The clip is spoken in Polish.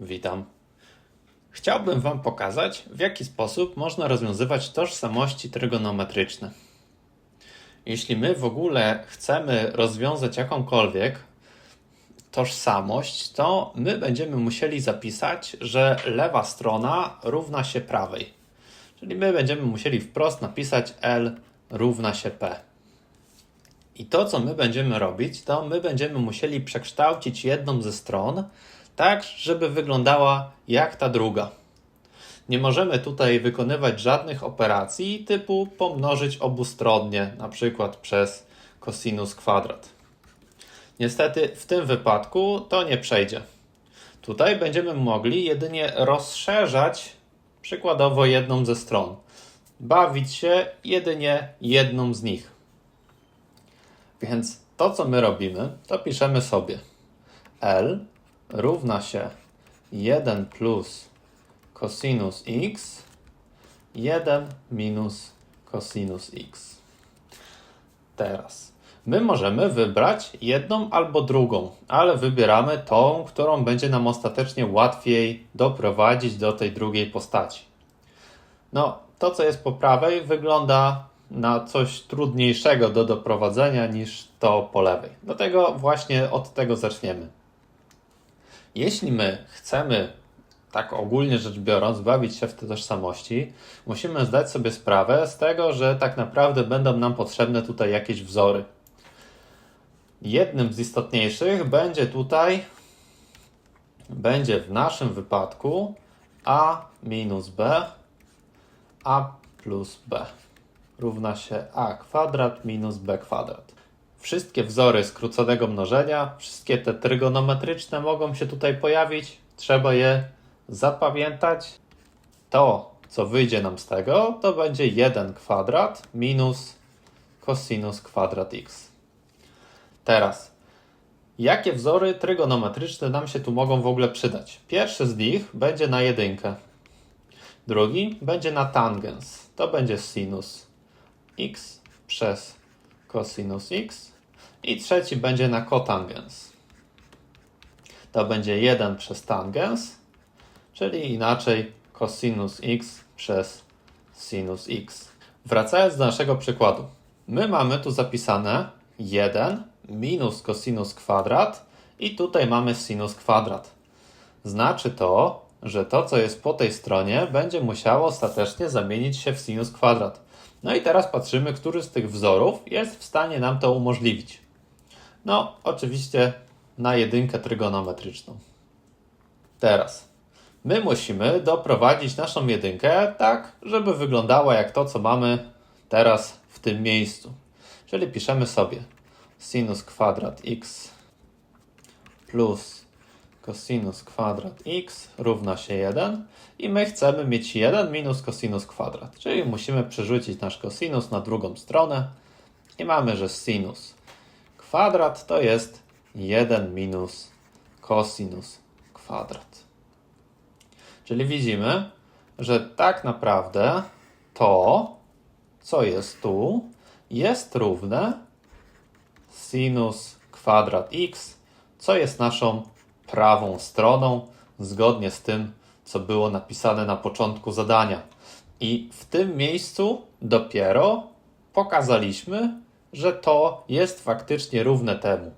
Witam. Chciałbym Wam pokazać, w jaki sposób można rozwiązywać tożsamości trygonometryczne. Jeśli my w ogóle chcemy rozwiązać jakąkolwiek tożsamość, to my będziemy musieli zapisać, że lewa strona równa się prawej. Czyli my będziemy musieli wprost napisać L równa się P. I to, co my będziemy robić, to my będziemy musieli przekształcić jedną ze stron tak, żeby wyglądała jak ta druga. Nie możemy tutaj wykonywać żadnych operacji typu pomnożyć obustronnie, na przykład przez cosinus kwadrat. Niestety w tym wypadku to nie przejdzie. Tutaj będziemy mogli jedynie rozszerzać przykładowo jedną ze stron. Bawić się jedynie jedną z nich. Więc to, co my robimy, to piszemy sobie L równa się 1 plus cosinus x 1 minus cosinus x. Teraz my możemy wybrać jedną albo drugą, ale wybieramy tą, którą będzie nam ostatecznie łatwiej doprowadzić do tej drugiej postaci. No, to co jest po prawej wygląda na coś trudniejszego do doprowadzenia niż to po lewej. Dlatego właśnie od tego zaczniemy. Jeśli my chcemy, tak ogólnie rzecz biorąc, bawić się w te tożsamości, musimy zdać sobie sprawę z tego, że tak naprawdę będą nam potrzebne tutaj jakieś wzory. Jednym z istotniejszych będzie tutaj, będzie w naszym wypadku a minus b, a plus b równa się a kwadrat minus b kwadrat. Wszystkie wzory skróconego mnożenia, wszystkie te trygonometryczne mogą się tutaj pojawić. Trzeba je zapamiętać. To, co wyjdzie nam z tego, to będzie 1 kwadrat minus cosinus kwadrat x. Teraz, jakie wzory trygonometryczne nam się tu mogą w ogóle przydać? Pierwszy z nich będzie na jedynkę. Drugi będzie na tangens. To będzie sinus x przez cosinus x. I trzeci będzie na kotangens. To będzie 1 przez tangens, czyli inaczej cosinus x przez sinus x. Wracając do naszego przykładu. My mamy tu zapisane 1 minus cosinus kwadrat i tutaj mamy sinus kwadrat. Znaczy to, że to, co jest po tej stronie, będzie musiało ostatecznie zamienić się w sinus kwadrat. No i teraz patrzymy, który z tych wzorów jest w stanie nam to umożliwić. No, oczywiście na jedynkę trygonometryczną. Teraz my musimy doprowadzić naszą jedynkę tak, żeby wyglądała jak to, co mamy teraz w tym miejscu. Czyli piszemy sobie sinus kwadrat x plus cosinus kwadrat x równa się 1 i my chcemy mieć 1 minus cosinus kwadrat, czyli musimy przerzucić nasz cosinus na drugą stronę i mamy, że sinus kwadrat to jest 1 minus cosinus kwadrat. Czyli widzimy, że tak naprawdę to, co jest tu, jest równe sinus kwadrat x, co jest naszą prawą stroną, zgodnie z tym, co było napisane na początku zadania. I w tym miejscu dopiero pokazaliśmy, że to jest faktycznie równe temu.